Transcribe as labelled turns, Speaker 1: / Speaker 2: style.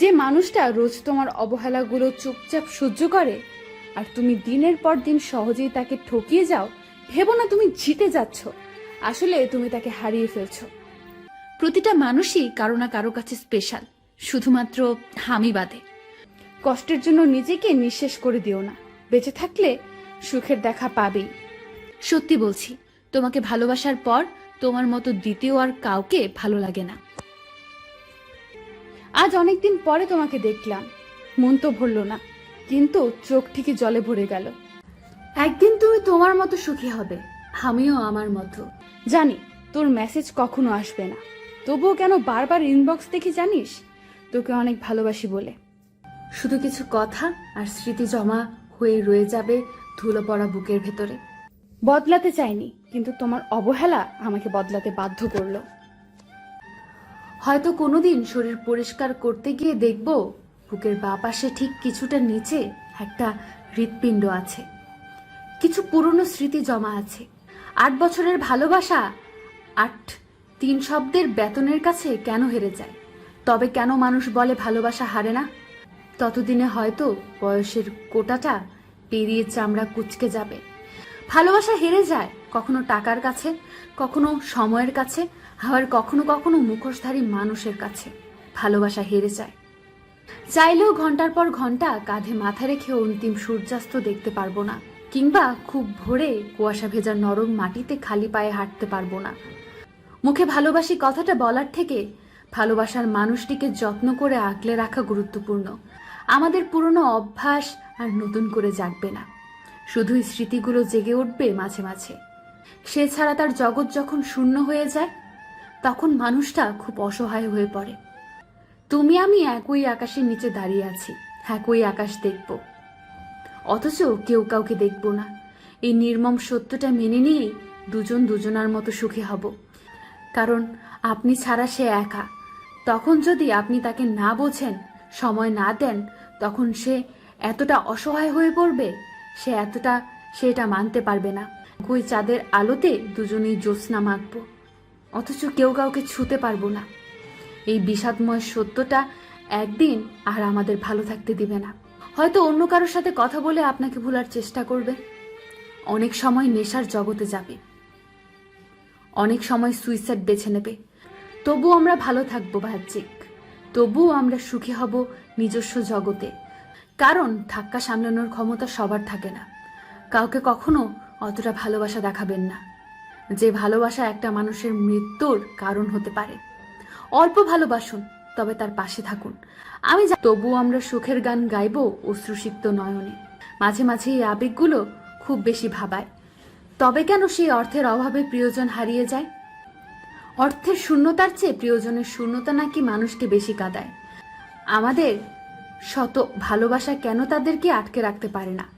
Speaker 1: যে মানুষটা রোজ তোমার অবহেলাগুলো চুপচাপ সহ্য করে, আর তুমি দিনের পর দিন সহজেই তাকে ঠকিয়ে যাও, ভেবো না তুমি জিতে যাচ্ছ। আসলে তুমি তাকে হারিয়ে ফেলছো। প্রতিটা মানুষই কারও না কারও কাছে স্পেশাল শুধুমাত্র হামি বাদে। কষ্টের জন্য নিজেকে নিঃশেষ করে দিও না। বেঁচে থাকলে সুখের দেখা পাবেই। সত্যি বলছি, তোমাকে ভালোবাসার পর তোমার মতো দ্বিতীয় আর কাউকে ভালো লাগে না। আজ অনেকদিন পরে তোমাকে দেখলাম। মন তো ভরল না কিন্তু চোখ ঠিকই জলে ভরে গেল। একদিন তুমি তোমার মতো সুখী হবে আমিও আমার মতো। জানি তোর মেসেজ কখনো আসবে না। তবুও কেন বারবার ইনবক্স দেখি জানিস? তোকে অনেক ভালোবাসি বলে। শুধু কিছু কথা আর স্মৃতি জমা হয়ে রয়ে যাবে ধুলো পড়া বুকের ভেতরে। বদলাতে চাইনি কিন্তু তোমার অবহেলা আমাকে বদলাতে বাধ্য করল। হয়তো কোনোদিন শরীর পরিষ্কার করতে গিয়ে দেখব বুকের বা পাশে ঠিক কিছুটা নিচে একটা হৃৎপিণ্ড আছে। কিছু পুরনো স্মৃতি জমা আছে। আট বছরের ভালোবাসা আট, তিন শব্দের বেতনের কাছে কেন হেরে যায়? তবে কেন মানুষ বলে ভালোবাসা হারে না? ততদিনে হয়তো বয়সের কোটাটা পেরিয়ে চামড়া কুচকে যাবে। ভালোবাসা হেরে যায় কখনো টাকার কাছে, কখনো সময়ের কাছে, আবার কখনো কখনো মুখোশধারী মানুষের কাছে। ভালোবাসা হেরে যায়। চাইলেও ঘণ্টার পর ঘণ্টা কাঁধে মাথা রেখে অন্তিম সূর্যাস্ত দেখতে পারব না, কিংবা খুব ভোরে কুয়াশা ভেজা নরম মাটিতে খালি পায়ে হাঁটতে পারব না। মুখে ভালোবাসি কথাটা বলার থেকে ভালোবাসার মানুষটিকে যত্ন করে আগলে রাখা গুরুত্বপূর্ণ। আমাদের পুরনো অভ্যাস আর নতুন করে জাগবে না। শুধুই স্মৃতিগুলো জেগে উঠবে মাঝে মাঝে। সে ছাড়া তার জগৎ যখন শূন্য হয়ে যায়, তখন মানুষটা খুব অসহায় হয়ে পড়ে। তুমি আমি একই আকাশের নিচে দাঁড়িয়ে আছি, একই আকাশ দেখব। অথচ কেউ কাউকে দেখব না। এই নির্মম সত্যটা মেনে নিয়েই দুজন দুজনার মতো সুখী হব। কারণ আপনি ছাড়া সে একা। তখন যদি আপনি তাকে না বোঝেন, সময় না দেন, তখন সে এতটা অসহায় হয়ে পড়বে, সে এতটা, সে এটা মানতে পারবে না। কই চাঁদের আলোতে দুজনেই জ্যোৎস্না মাখবো। অথচ কেউ কাউকে ছুতে পারব না। এই বিষাদময় সত্যটা একদিন আর আমাদের ভালো থাকতে দিবে না। হয়তো অন্য কারোর সাথে কথা বলে আপনাকে ভোলার চেষ্টা করবে। অনেক সময় নেশার জগতে যাবে। অনেক সময় সুইসাইড বেছে নেবে। তবুও আমরা ভালো থাকব, বাহ্যিক। তবুও আমরা সুখী হব নিজস্ব জগতে। কারণ ধাক্কা সামলানোর ক্ষমতা সবার থাকে না। কাউকে কখনো অতটা ভালোবাসা দেখাবেন না। যে ভালোবাসা একটা মানুষের মৃত্যুর কারণ হতে পারে। অল্প ভালোবাসুন, তবে তার পাশে থাকুন। আমি তবুও আমরা সুখের গান গাইব অশ্রুসিক্ত নয়নে। মাঝে মাঝে এই আবেগগুলো খুব বেশি ভাবায়। তবে কেন সেই অর্থের অভাবে প্রিয়জন হারিয়ে যায়? অর্থের শূন্যতার চেয়ে প্রিয়জনের শূন্যতা নাকি মানুষকে বেশি কাঁদায়? আমাদের শত ভালোবাসা কেন তাদেরকে আটকে রাখতে পারে না?